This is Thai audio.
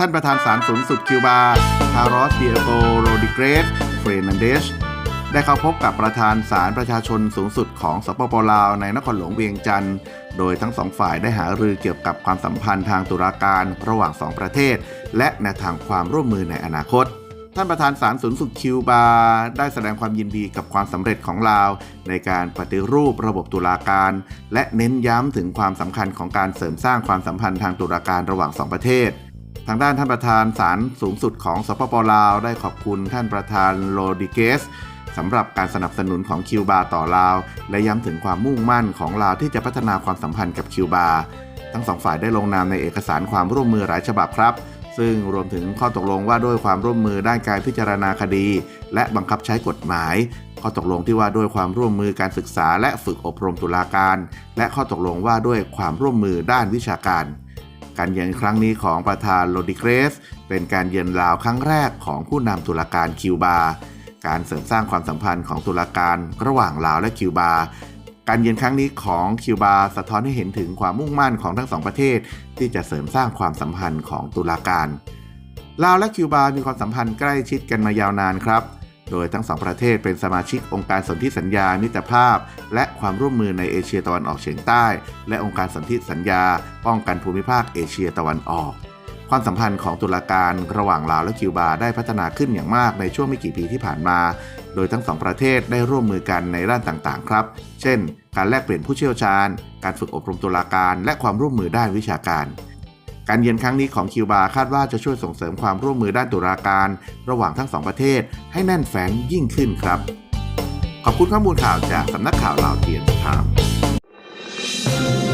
ท่านประธานศาลสูงสุดคิวบา คาร์ลอสเดียโกโรดิเกรส เฟรนันเดช ได้เข้าพบกับประธานศาลประชาชนสูงสุดของสปปลาวในนครหลวงเวียงจันทร์ โดยทั้งสองฝ่ายได้หารือเกี่ยวกับความสัมพันธ์ทางตุลาการระหว่างสองประเทศ และแนวทางความร่วมมือในอนาคต ท่านประธานศาลสูงสุดคิวบาได้แสดงความยินดีกับความสำเร็จของลาว ในการปฏิรูประบบตุลาการ และเน้นย้ำถึงความสำคัญของการเสริมสร้างความสัมพันธ์ทางตุลาการระหว่างสองประเทศ ทางด้านท่านประธานศาลสูงสุดของสปปลาวได้ขอบคุณท่านประธานโรดิเกสสำหรับการสนับสนุนของคิวบาต่อลาว และย้ำถึงความมุ่งมั่นของลาวที่จะพัฒนาความสัมพันธ์กับคิวบาทั้งสองฝ่ายได้ลงนามในเอกสารความร่วมมือหลายฉบับครับ ซึ่งรวมถึงข้อตกลงว่าด้วยความร่วมมือด้านการพิจารณาคดี และบังคับใช้กฎหมาย ข้อตกลงที่ว่าด้วยความร่วมมือการศึกษา และฝึกอบรมตุลาการ และข้อตกลงว่าด้วยความร่วมมือด้านวิชาการ การเยือนครั้งนี้ของประธานโรดิเกรส เป็นการเยือนลาวครั้งแรกของผู้นำตุลาการคิวบาการเสริมสร้างความสัมพันธ์ของตุลาการระหว่างลาวและคิวบา การเยือนครั้งนี้ของคิวบาสะท้อนให้เห็นถึงความมุ่งมั่นของทั้งสองประเทศ ที่จะเสริมสร้างความสัมพันธ์ของตุลาการลาวและคิวบา มีความสัมพันธ์ใกล้ชิดกันมายาวนานครับ โดยทั้งสองประเทศเป็นสมาชิกองค์การสนธิสัญญา มิตรภาพ และความร่วมมือในเอเชียตะวันออกเฉียงใต้ และองค์การสนธิสัญญา ป้องกันภูมิภาคเอเชียตะวันออก ความสัมพันธ์ของตุลาการระหว่างลาวและคิวบาได้พัฒนาขึ้นอย่างมากในช่วงไม่กี่ปีที่ผ่านมา โดยทั้งสองประเทศได้ร่วมมือกันในด้านต่างๆ ครับ เช่น การแลกเปลี่ยนผู้เชี่ยวชาญ การฝึกอบรมตุลาการ และความร่วมมือด้านวิชาการ การเยือนครั้งนี้ของคิวบาคาดว่าจะช่วยส่งเสริมความร่วมมือด้านตุลาการ ระหว่างทั้งสองประเทศให้แน่นแฟ้นยิ่งขึ้นครับ ขอบคุณข้อมูลข่าวจากสำนักข่าวลาวเทียนไทม์